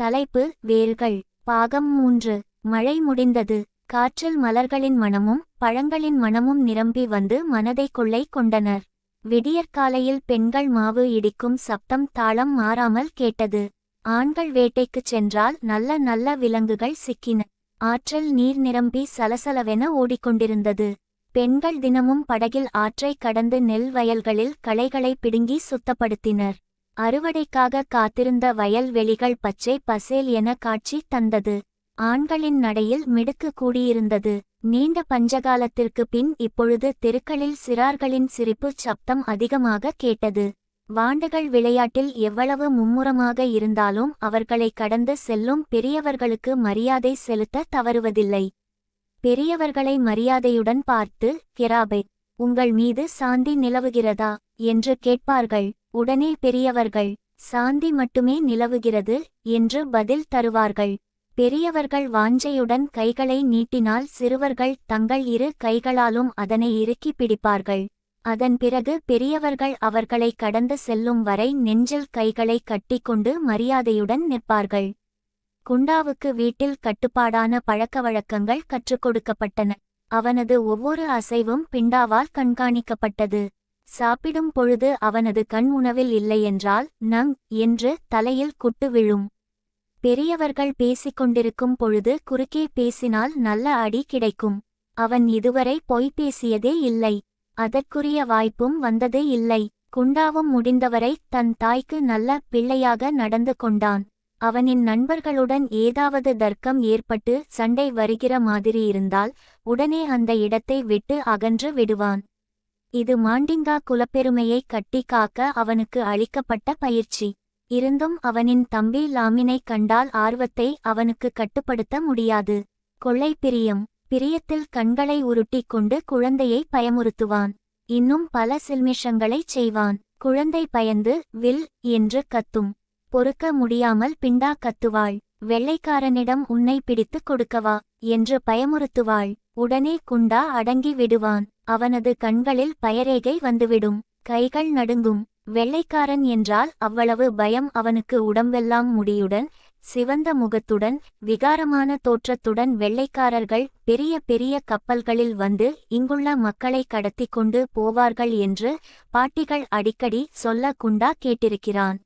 தலைப்பு வேர்கள். பாகம் மூன்று. மழை முடிந்தது. காற்றில் மலர்களின் மணமும் பழங்களின் மணமும் நிரம்பி வந்து மனதை கொள்ளை கொண்டனர். விடியற்காலையில் பெண்கள் மாவு இடிக்கும் சப்தம் தாளம் மாறாமல் கேட்டது. ஆண்கள் வேட்டைக்குச் சென்றால் நல்ல நல்ல விலங்குகள் சிக்கின. ஆற்றில் நீர் நிரம்பி சலசலவென ஓடிக்கொண்டிருந்தது. பெண்கள் தினமும் படகில் ஆற்றைக் கடந்து நெல் வயல்களில் களைகளை பிடுங்கி சுத்தப்படுத்தினர். அறுவடைக்காக காத்திருந்த வயல்வெளிகள் பச்சை பசேல் என காட்சி தந்தது. ஆண்களின் நடையில் மிடுக்கு கூடியிருந்தது. நீண்ட பஞ்சகாலத்திற்கு பின் இப்பொழுது தெருக்களில் சிறார்களின் சிரிப்புச் சப்தம் அதிகமாக கேட்டது. வாண்டுகள் விளையாட்டில் எவ்வளவு மும்முரமாக இருந்தாலும் அவர்களை கடந்து செல்லும் பெரியவர்களுக்கு மரியாதை செலுத்த தவறுவதில்லை. பெரியவர்களை மரியாதையுடன் பார்த்து கெராபே உங்கள் மீது சாந்தி நிலவுகிறதா? என்று கேட்பார்கள். உடனே பெரியவர்கள் சாந்தி மட்டுமே நிலவுகிறது என்று பதில் தருவார்கள். பெரியவர்கள் வாஞ்சையுடன் கைகளை நீட்டினால் சிறுவர்கள் தங்கள் இரு கைகளாலும் அதனை இறுக்கி பிடிப்பார்கள். அதன் பிறகு பெரியவர்கள் அவர்களை கடந்து செல்லும் வரை நெஞ்சில் கைகளை கட்டிக்கொண்டு மரியாதையுடன் நிற்பார்கள். குண்டாவுக்கு வீட்டில் கட்டுப்பாடான பழக்கவழக்கங்கள் கற்றுக் கொடுக்கப்பட்டன. அவனது ஒவ்வொரு அசைவும் பிண்டாவால் கண்காணிக்கப்பட்டது. சாப்பிடும் பொழுது அவனது கண் உணவில் இல்லையென்றால் நங் என்று தலையில் குட்டு விழும். பெரியவர்கள் பேசிக்கொண்டிருக்கும் பொழுது குறுக்கே பேசினால் நல்ல அடி கிடைக்கும். அவன் இதுவரை பொய் பேசியதே இல்லை. அதற்குரிய வாய்ப்பும் வந்தது இல்லை. குண்டாவும் முடிந்தவரை தன் தாய்க்கு நல்ல பிள்ளையாக நடந்து கொண்டான். அவனின் நண்பர்களுடன் ஏதாவது தர்க்கம் ஏற்பட்டு சண்டை வருகிற மாதிரி இருந்தால் உடனே அந்த இடத்தை விட்டு அகன்று விடுவான். இது மாண்டிங்கா குலப்பெருமையை கட்டி காக்க அவனுக்கு அளிக்கப்பட்ட பயிற்சி. இருந்தும் அவனின் தம்பி லாமினை கண்டால் ஆர்வத்தை அவனுக்கு கட்டுப்படுத்த முடியாது. கொள்ளை பிரியம். பிரியத்தில் கண்களை உருட்டிக் கொண்டு குழந்தையை பயமுறுத்துவான். இன்னும் பல சில்மிஷங்களைச் செய்வான். குழந்தை பயந்து வில் என்று கத்தும். பொறுக்க முடியாமல் பிண்டா கத்துவாள். வெள்ளைக்காரனிடம் உன்னை பிடித்துக் கொடுக்கவா? என்று பயமுறுத்துவாள். உடனே குண்டா அடங்கி விடுவான். அவனது கண்களில் பயரேகை வந்துவிடும். கைகள் நடுங்கும். வெள்ளைக்காரன் என்றால் அவ்வளவு பயம் அவனுக்கு உடம்பெல்லாம் முடியுடன் சிவந்த முகத்துடன் விகாரமான தோற்றத்துடன் வெள்ளைக்காரர்கள் பெரிய பெரிய கப்பல்களில் வந்து இங்குள்ள மக்களை கடத்தி கொண்டு போவார்கள் என்று பாட்டிகள் அடிக்கடி சொல்ல குண்டா கேட்டிருக்கிறான்.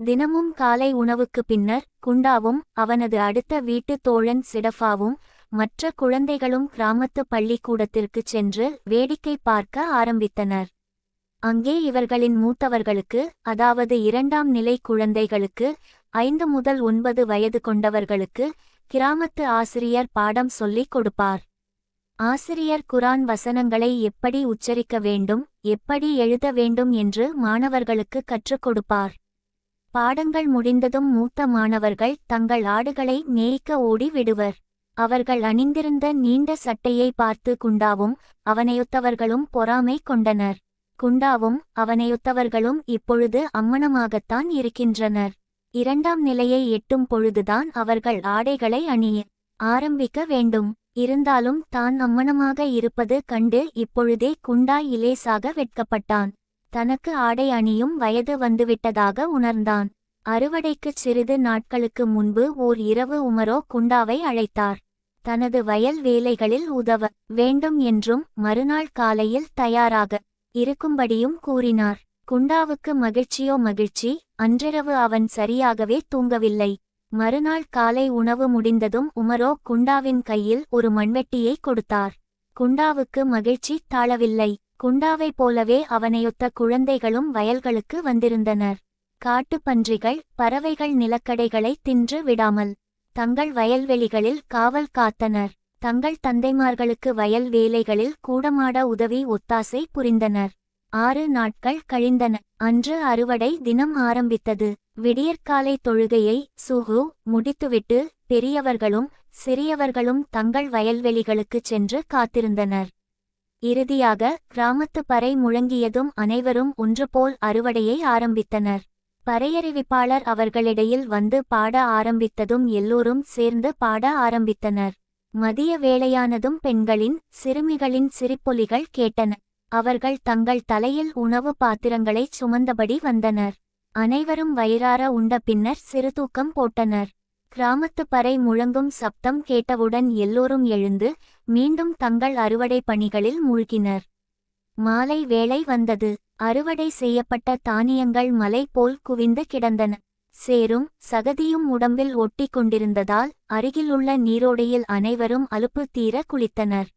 தினமும் காலை உணவுக்கு பின்னர் குண்டாவும் அவனது அடுத்த வீட்டு தோழன் சிடஃபாவும் மற்ற குழந்தைகளும் கிராமத்து பள்ளிக்கூடத்திற்குச் சென்று வேடிக்கை பார்க்க ஆரம்பித்தனர். அங்கே இவர்களின் மூத்தவர்களுக்கு அதாவது இரண்டாம் நிலை குழந்தைகளுக்கு ஐந்து முதல் ஒன்பது வயது கொண்டவர்களுக்கு கிராமத்து ஆசிரியர் பாடம் சொல்லிக் கொடுப்பார். ஆசிரியர் குரான் வசனங்களை எப்படி உச்சரிக்க வேண்டும் எப்படி எழுத வேண்டும் என்று மாணவர்களுக்கு கற்றுக் கொடுப்பார். பாடங்கள் முடிந்ததும் மூத்த மாணவர்கள் தங்கள் ஆடுகளை மேய்க்க ஓடி விடுவர். அவர்கள் அணிந்திருந்த நீண்ட சட்டையை பார்த்து குண்டாவும் அவனையொத்தவர்களும் பொறாமை கொண்டனர். குண்டாவும் அவனையொத்தவர்களும் இப்பொழுது அம்மனமாகத்தான் இருக்கின்றனர். இரண்டாம் நிலையை எட்டும் பொழுதுதான் அவர்கள் ஆடைகளை அணிய ஆரம்பிக்க வேண்டும். இருந்தாலும் தான் அம்மனமாக இருப்பது கண்டு இப்பொழுதே குண்டா இலேசாக வெட்கப்பட்டான். தனக்கு ஆடை அணியும் வயது வந்துவிட்டதாக உணர்ந்தான். அறுவடைக்குச் சிறிது நாட்களுக்கு முன்பு ஓர் இரவு உமரோ குண்டாவை அழைத்தார். தனது வயல் வேலைகளில் உதவ வேண்டும் என்றும் மறுநாள் காலையில் தயாராக இருக்கும்படியும் கூறினார். குண்டாவுக்கு மகிழ்ச்சியோ மகிழ்ச்சி அன்றிரவு அவன் சரியாகவே தூங்கவில்லை. மறுநாள் காலை உணவு முடிந்ததும் உமரோ குண்டாவின் கையில் ஒரு மண்வெட்டியை கொடுத்தார். குண்டாவுக்கு மகிழ்ச்சி தாழவில்லை. குண்டாவைப் போலவே அவனையொத்த குழந்தைகளும் வயல்களுக்கு வந்திருந்தனர். காட்டுப்பன்றிகள் பறவைகள் நிலக்கடைகளை தின்று விடாமல் தங்கள் வயல்வெளிகளில் காவல் காத்தனர். தங்கள் தந்தைமார்களுக்கு வயல் வேலைகளில் கூடமாட உதவி ஒத்தாசை புரிந்தனர். ஆறு நாட்கள் கழிந்தன. அன்று அறுவடை தினம் ஆரம்பித்தது. விடியற்காலை தொழுகையை சுகு முடித்துவிட்டு பெரியவர்களும் சிறியவர்களும் தங்கள் வயல்வெளிகளுக்குச் சென்று காத்திருந்தனர். இறுதியாக கிராமத்து பறை முழங்கியதும் அனைவரும் ஒன்றுபோல் அறுவடையை ஆரம்பித்தனர். பறையறிவிப்பாளர் அவர்களிடையில் வந்து பாட ஆரம்பித்ததும் எல்லோரும் சேர்ந்து பாட ஆரம்பித்தனர். மதிய வேளையானதும் பெண்களின் சிறுமிகளின் சிரிப்பொலிகள் கேட்டன. அவர்கள் தங்கள் தலையில் உணவு பாத்திரங்களைச் சுமந்தபடி வந்தனர். அனைவரும் வயிறார உண்ட பின்னர் சிறுதூக்கம் போட்டனர். கிராமத்து பறை முழங்கும் சப்தம் கேட்டவுடன் எல்லோரும் எழுந்து மீண்டும் தங்கள் அறுவடை பணிகளில் மூழ்கினர். மாலை வேளை வந்தது. அறுவடை செய்யப்பட்ட தானியங்கள் மலை போல் குவிந்து கிடந்தன. சேரும் சகதியும் உடம்பில் ஒட்டி கொண்டிருந்ததால் அருகிலுள்ள நீரோடையில் அனைவரும் அலுப்பு தீர குளித்தனர்.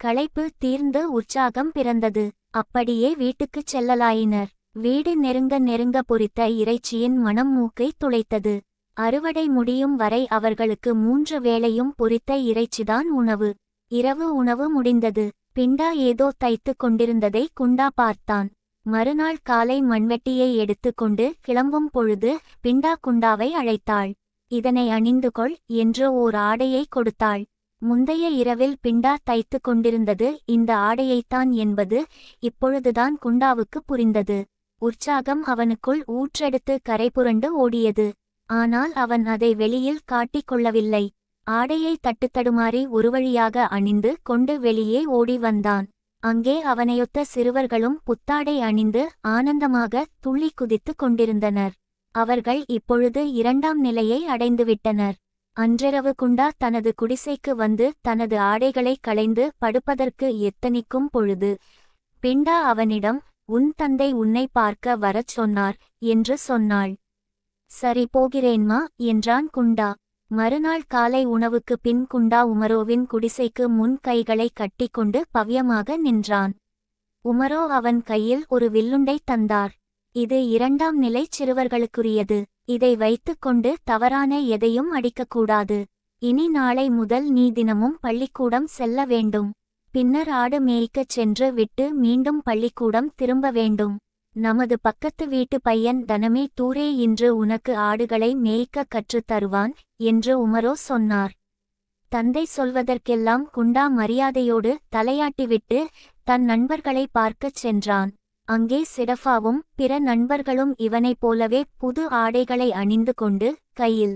களைப்பு தீர்ந்து உற்சாகம் பிறந்தது. அப்படியே வீட்டுக்குச் செல்லலாயினர். வீடு நெருங்க நெருங்க பொரித்த இறைச்சியின் மனம் மூக்கை துளைத்தது. அறுவடை முடியும் வரை அவர்களுக்கு மூன்று வேளையும் பொறித்த இறைச்சிதான் உணவு. இரவு உணவு முடிந்தது. பிண்டா ஏதோ தைத்து கொண்டிருந்ததை குண்டா பார்த்தான். மறுநாள் காலை மண்வெட்டியை எடுத்துக்கொண்டு கிளம்பும் பொழுது பிண்டா குண்டாவை அழைத்தாள். இதனை அணிந்து கொள் என்று ஓர் ஆடையை கொடுத்தாள். முந்தைய இரவில் பிண்டா தைத்து கொண்டிருந்தது இந்த ஆடையைத்தான் என்பது இப்பொழுதுதான் குண்டாவுக்கு புரிந்தது. உற்சாகம் அவனுக்குள் ஊற்றெடுத்து கரைபுரண்டு ஓடியது. ஆனால் அவன் அதை வெளியில் காட்டிக் கொள்ளவில்லை. ஆடையை தட்டுத்தடுமாறி ஒருவழியாக அணிந்து கொண்டு வெளியே ஓடி வந்தான். அங்கே அவனையொத்த சிறுவர்களும் புத்தாடை அணிந்து ஆனந்தமாக துள்ளி குதித்துக் கொண்டிருந்தனர். அவர்கள் இப்பொழுது இரண்டாம் நிலையை அடைந்துவிட்டனர். அன்றிரவு குண்டா தனது குடிசைக்கு வந்து தனது ஆடைகளை களைந்து படுப்பதற்கு எத்தனிக்கும் பொழுது பிண்டா அவனிடம் உன் தந்தை உன்னை பார்க்க வரச் சொன்னார் என்று சொன்னாள். சரி போகிறேன்மா என்றான் குண்டா. மறுநாள் காலை உணவுக்கு பின் குண்டா உமரோவின் குடிசைக்கு முன் கைகளை கட்டிக்கொண்டு பவ்யமாக நின்றான். உமரோ அவன் கையில் ஒரு வில்லுண்டை தந்தார். இது இரண்டாம் நிலை சிறுவர்களுக்குரியது. இதை வைத்துக்கொண்டு தவறான எதையும் அடிக்கக்கூடாது. இனி நாளை முதல் நீ தினமும் பள்ளிக்கூடம் செல்ல வேண்டும். பின்னர் ஆடு மேய்க்கச் சென்று விட்டு மீண்டும் பள்ளிக்கூடம் திரும்ப வேண்டும். நமது பக்கத்து வீட்டு பையன் தனமே தூரே இன்று உனக்கு ஆடுகளை மேய்க்க கற்றுத் தருவான் என்று உமரோ சொன்னார். தந்தை சொல்வதற்கெல்லாம் குண்டா மரியாதையோடு தலையாட்டிவிட்டு தன் நண்பர்களை பார்க்கச் சென்றான். அங்கே சிடஃபாவும் பிற நண்பர்களும் இவனைப் போலவே புது ஆடைகளை அணிந்து கொண்டு கையில்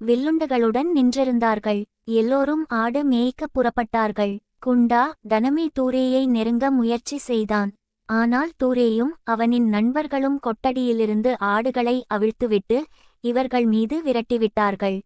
வில்லுண்டுகளுடன் நின்றிருந்தார்கள். எல்லோரும் ஆடு மேய்க்க புறப்பட்டார்கள். குண்டா தனமே தூரேயை நெருங்க முயற்சி செய்தான். ஆனால் தூரேயும் அவனின் நண்பர்களும் கொட்டடியிலிருந்து ஆடுகளை அவிழ்த்துவிட்டு இவர்கள் மீது விரட்டிவிட்டார்கள்.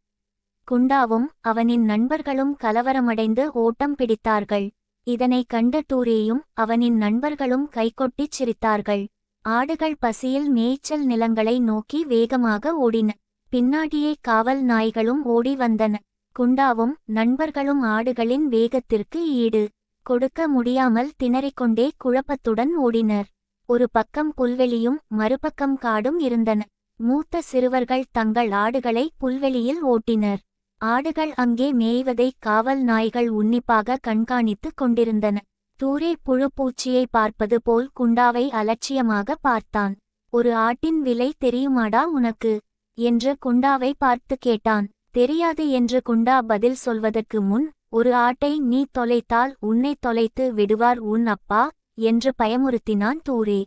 குண்டாவும் அவனின் நண்பர்களும் கலவரமடைந்து ஓட்டம் பிடித்தார்கள். இதனை கண்ட தூரேயும் அவனின் நண்பர்களும் கைகொட்டிச் சிரித்தார்கள். ஆடுகள் பசியில் மேய்ச்சல் நிலங்களை நோக்கி வேகமாக ஓடின. பின்னாடியே காவல் நாய்களும் ஓடி வந்தன. குண்டாவும் நண்பர்களும் ஆடுகளின் வேகத்திற்கு ஈடு. கொடுக்க முடியாமல் திணறிக்கொண்டே குழப்பத்துடன் ஓடினர். ஒரு பக்கம் புல்வெளியும் மறுபக்கம் காடும் இருந்தன. மூத்த சிறுவர்கள் தங்கள் ஆடுகளை புல்வெளியில் ஓட்டினர். ஆடுகள் அங்கே மேய்வதை காவல் நாய்கள் உன்னிப்பாக கண்காணித்துக் கொண்டிருந்தன. தூரே புழுப்பூச்சியை பார்ப்பது போல் குண்டாவை அலட்சியமாக பார்த்தான். ஒரு ஆட்டின் விலை தெரியுமாடா உனக்கு? என்று குண்டாவை பார்த்து கேட்டான். தெரியாது என்று குண்டா பதில் சொல்வதற்கு முன் ஒரு ஆட்டை நீ தொலைத்தால் உன்னை தொலைத்து விடுவார் உன் அப்பா என்று பயமுறுத்தினான் தூரே.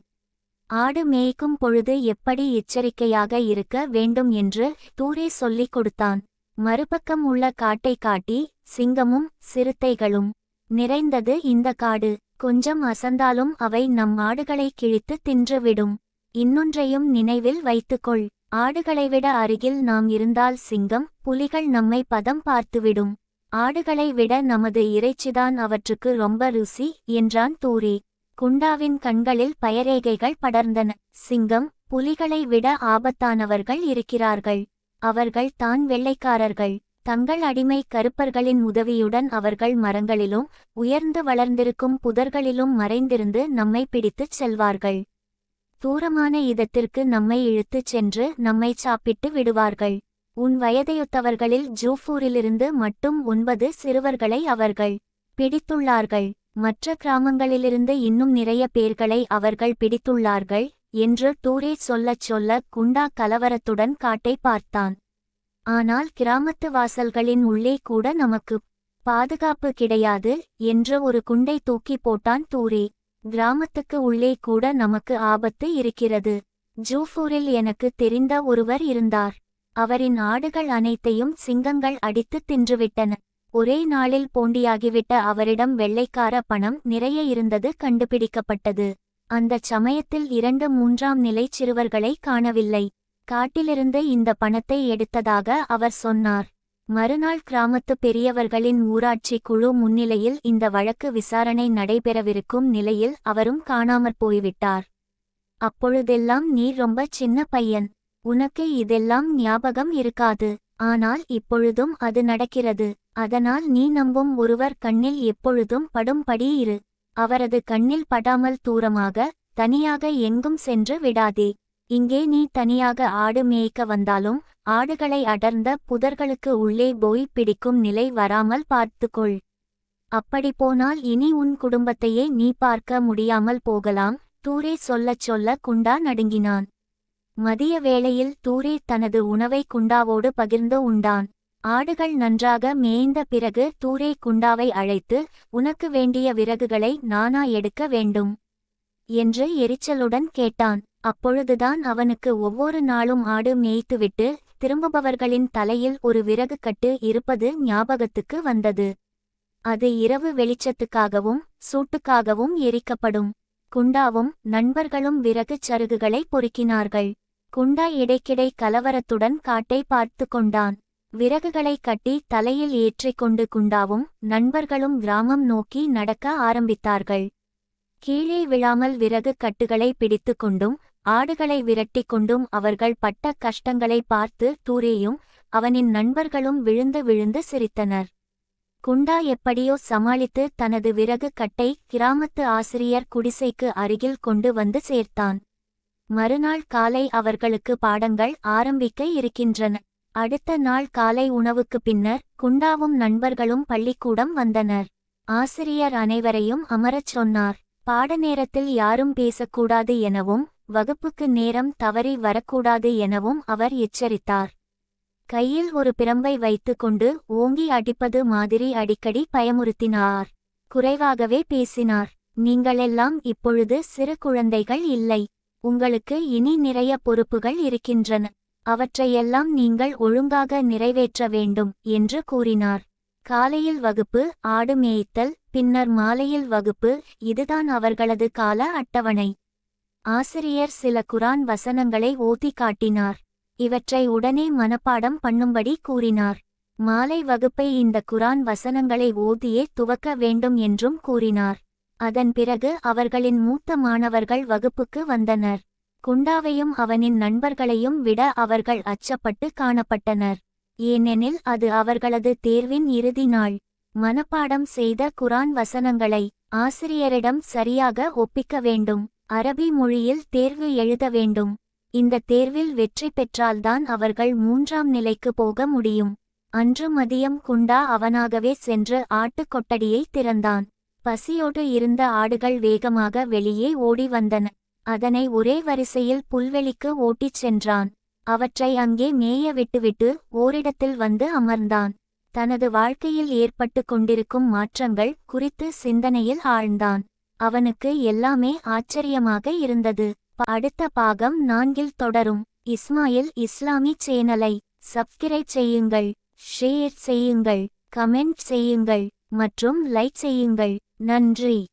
ஆடு மேய்க்கும் பொழுது எப்படி எச்சரிக்கையாக இருக்க வேண்டும் என்று தூரே சொல்லிக் கொடுத்தான். மறுபக்கம் உள்ள காட்டை காட்டி சிங்கமும் சிறுத்தைகளும். நிறைந்தது இந்த காடு. கொஞ்சம் அசந்தாலும் அவை நம் ஆடுகளை கிழித்து தின்றுவிடும். இன்னொன்றையும் நினைவில் வைத்துக்கொள். ஆடுகளை விட அருகில் நாம் இருந்தால் சிங்கம் புலிகள் நம்மை பதம் பார்த்துவிடும். ஆடுகளை விட நமது இறைச்சிதான் அவற்றுக்கு ரொம்ப ருசி என்றான் தூரி. குண்டாவின் கண்களில் பயரேகைகள் படர்ந்தன. சிங்கம் புலிகளை விட ஆபத்தானவர்கள் இருக்கிறார்கள். அவர்கள் தான் வெள்ளைக்காரர்கள். தங்கள் அடிமை கருப்பர்களின் உதவியுடன் அவர்கள் மரங்களிலும் உயர்ந்து வளர்ந்திருக்கும் புதர்களிலும் மறைந்திருந்து நம்மை பிடித்துச் செல்வார்கள். தூரமான இதத்திற்கு நம்மை இழுத்துச் சென்று நம்மை சாப்பிட்டு விடுவார்கள். உன் வயதையொத்தவர்களில் ஜூஃபூரிலிருந்து மட்டும் ஒன்பது சிறுவர்களை அவர்கள் பிடித்துள்ளார்கள். மற்ற கிராமங்களிலிருந்து இன்னும் நிறைய பேர்களை அவர்கள் பிடித்துள்ளார்கள் என்று டூரே சொல்லச் சொல்ல குண்டா கலவரத்துடன் காட்டை பார்த்தான். ஆனால் கிராமத்து வாசல்களின் உள்ளே கூட நமக்கு பாதுகாப்பு கிடையாது என்று ஒரு குண்டை தூக்கி போட்டான் தூரே. கிராமத்துக்கு உள்ளே கூட நமக்கு ஆபத்து இருக்கிறது. ஜூஃபூரில் எனக்கு தெரிந்த ஒருவர் இருந்தார். அவரின் ஆடுகள் அனைத்தையும் சிங்கங்கள் அடித்துத் தின்றுவிட்டன. ஒரே நாளில் போண்டியாகிவிட்ட அவரிடம் வெள்ளைக்கார பணம் நிறைய இருந்தது கண்டுபிடிக்கப்பட்டது. அந்தச் சமயத்தில் இரண்டு மூன்றாம் நிலை சிறுவர்களை காணவில்லை. காட்டிலிருந்து இந்த பணத்தை எடுத்ததாக அவர் சொன்னார். மறுநாள் கிராமத்து பெரியவர்களின் ஊராட்சி குழு முன்னிலையில் இந்த வழக்கு விசாரணை நடைபெறவிருக்கும் நிலையில் அவரும் காணாமற் போய்விட்டார். அப்பொழுதெல்லாம் நீ ரொம்ப சின்ன பையன். உனக்கு இதெல்லாம் ஞாபகம் இருக்காது. ஆனால் இப்பொழுதும் அது நடக்கிறது. அதனால் நீ நம்பும் ஒருவர் கண்ணில் எப்பொழுதும் படும்படி இரு. அவரது கண்ணில் படாமல் தூரமாக தனியாக எங்கும் சென்று விடாதே. இங்கே நீ தனியாக ஆடு மேய்க்க வந்தாலும் ஆடுகளை அடர்ந்த புதர்களுக்கு உள்ளே போய் பிடிக்கும் நிலை வராமல் பார்த்துக்கொள். அப்படி போனால் இனி உன் குடும்பத்தையே நீ பார்க்க முடியாமல் போகலாம். தூரே சொல்லச் சொல்ல குண்டா நடுங்கினான். மதிய வேளையில் தூரே தனது உணவை குண்டாவோடு பகிர்ந்து உண்டான். ஆடுகள் நன்றாக மேய்ந்த பிறகு தூரே குண்டாவை அழைத்து உனக்கு வேண்டிய விறகுகளை நானா எடுக்க வேண்டும் என்று எரிச்சலுடன் கேட்டான். அப்பொழுதுதான் அவனுக்கு ஒவ்வொரு நாளும் ஆடு மேய்த்துவிட்டு திரும்புபவர்களின் தலையில் ஒரு விறகு கட்டு இருப்பது ஞாபகத்துக்கு வந்தது. அது இரவு வெளிச்சத்துக்காகவும் சூட்டுக்காகவும் எரிக்கப்படும். குண்டாவும் நண்பர்களும் விறகுச் சருகுகளை பொறுக்கினார்கள். குண்டா இடைக்கிடை கலவரத்துடன் காட்டை பார்த்து கொண்டான். விறகுகளை கட்டி தலையில் ஏற்றிக்கொண்டு குண்டாவும் நண்பர்களும் கிராமம் நோக்கி நடக்க ஆரம்பித்தார்கள். கீழே விழாமல் விறகு கட்டுகளை பிடித்து கொண்டும் ஆடுகளை விரட்டி கொண்டும் அவர்கள் பட்ட கஷ்டங்களை பார்த்து தூரேயும் அவனின் நண்பர்களும் விழுந்து விழுந்து சிரித்தனர். குண்டா எப்படியோ சமாளித்து தனது விறகு கட்டை கிராமத்து ஆசிரியர் குடிசைக்கு அருகில் கொண்டு வந்து சேர்த்தான். மறுநாள் காலை அவர்களுக்கு பாடங்கள் ஆரம்பிக்க இருக்கின்றன. அடுத்த நாள் காலை உணவுக்கு பின்னர் குண்டாவும் நண்பர்களும் பள்ளிக்கூடம் வந்தனர். ஆசிரியர் அனைவரையும் அமரச் சொன்னார். பாடநேரத்தில் யாரும் பேசக்கூடாது எனவும் வகுப்புக்கு நேரம் தவறி வரக்கூடாது எனவும் அவர் எச்சரித்தார். கையில் ஒரு பிரம்பை வைத்துக்கொண்டு ஓங்கி அடிப்பது மாதிரி அடிக்கடி பயமுறுத்தினார். குறைவாகவே பேசினார். நீங்களெல்லாம் இப்பொழுது சிறு குழந்தைகள் இல்லை. உங்களுக்கு இனி நிறைய பொறுப்புகள் இருக்கின்றன. அவற்றையெல்லாம் நீங்கள் ஒழுங்காக நிறைவேற்ற வேண்டும் என்று கூறினார். காலையில் வகுப்பு ஆடு மேய்த்தல் பின்னர் மாலையில் வகுப்பு இதுதான் அவர்களது கால அட்டவணை. ஆசிரியர் சில குரான் வசனங்களை ஓதி காட்டினார். இவற்றை உடனே மனப்பாடம் பண்ணும்படி கூறினார். மாலை வகுப்பை இந்த குரான் வசனங்களை ஓதியே துவக்க வேண்டும் என்றும் கூறினார். அதன் பிறகு அவர்களின் மூத்த மாணவர்கள் வகுப்புக்கு வந்தனர். குண்டாவையும் அவனின் நண்பர்களையும் விட அவர்கள் அச்சப்பட்டு காணப்பட்டனர். ஏனெனில் அது அவர்களது தேர்வின் இறுதி நாள். மனப்பாடம் செய்த குரான் வசனங்களை ஆசிரியரிடம் சரியாக ஒப்பிக்க வேண்டும். அரபி மொழியில் தேர்வு எழுத வேண்டும். இந்த தேர்வில் வெற்றி பெற்றால்தான் அவர்கள் மூன்றாம் நிலைக்கு போக முடியும். அன்று மதியம் குண்டா அவனாகவே சென்று ஆட்டுக்கொட்டடியை திறந்தான். பசியோடு இருந்த ஆடுகள் வேகமாக வெளியே ஓடி வந்தன. அதனை ஒரே வரிசையில் புல்வெளிக்கு ஓட்டிச் சென்றான். அவற்றை அங்கே மேய விட்டுவிட்டு ஓரிடத்தில் வந்து அமர்ந்தான். தனது வாழ்க்கையில் ஏற்பட்டு கொண்டிருக்கும் மாற்றங்கள் குறித்து சிந்தனையில் ஆழ்ந்தான். அவனுக்கு எல்லாமே ஆச்சரியமாக இருந்தது. அடுத்த பாகம் நான்கில் தொடரும். இஸ்மாயில் இஸ்லாமி சேனலை சப்ஸ்கிரைப் செய்யுங்கள் ஷேர் செய்யுங்கள் கமெண்ட் செய்யுங்கள். மற்றும் லைக் செய்யுங்கள். நன்றி.